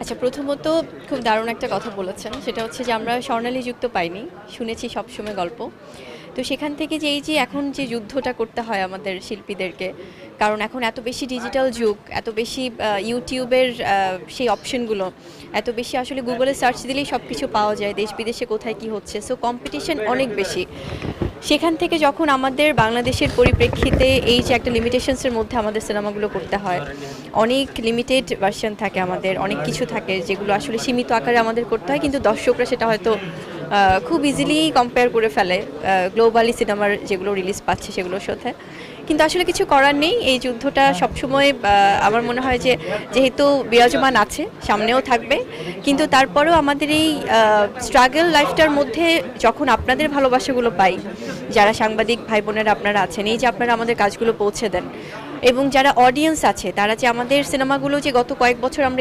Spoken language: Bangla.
আচ্ছা প্রথমত খুব দারুণ একটা কথা বলেছেন। সেটা হচ্ছে যে আমরা স্বর্ণালী যুক্ত পাইনি, শুনেছি সবসময় গল্প। তো সেখান থেকে যে এই যে এখন যে যুদ্ধটা করতে হয় আমাদের শিল্পীদেরকে, কারণ এখন এত বেশি ডিজিটাল যুগ, এত বেশি ইউটিউবের সেই অপশনগুলো, এত বেশি আসলে গুগলে সার্চ দিলেই সব কিছু পাওয়া যায় দেশ বিদেশে কোথায় কি হচ্ছে। সো কম্পিটিশন অনেক বেশি। সেখান থেকে যখন আমাদের বাংলাদেশের পরিপ্রেক্ষিতে এই যে একটা লিমিটেশনসের মধ্যে আমাদের সিনেমাগুলো করতে হয়, অনেক লিমিটেড ভার্সন থাকে আমাদের, অনেক কিছু থাকে যেগুলো আসলে সীমিত আকারে আমাদের করতে হয়, কিন্তু দর্শকরা সেটা হয়তো খুব ইজিলি কম্পেয়ার করে ফেলে। গ্লোবালি সিনেমার যেগুলো রিলিজ পাচ্ছে সেগুলোর সাথে। কিন্তু আসলে কিছু করার নেই। এই যুদ্ধটা সবসময় আমার মনে হয় যে যেহেতু বিরাজমান আছে, সামনেও থাকবে। কিন্তু তারপরেও আমাদের এই স্ট্রাগল লাইফটার মধ্যে যখন আপনাদের ভালোবাসাগুলো পাই, যারা সাংবাদিক ভাই বোনেরা আপনারা আছেন, এই যে আপনারা আমাদের কাজগুলো পৌঁছে দেন এবং যারা অডিয়েন্স আছে, তারা যে আমাদের সিনেমাগুলো যে গত কয়েক বছর আমরা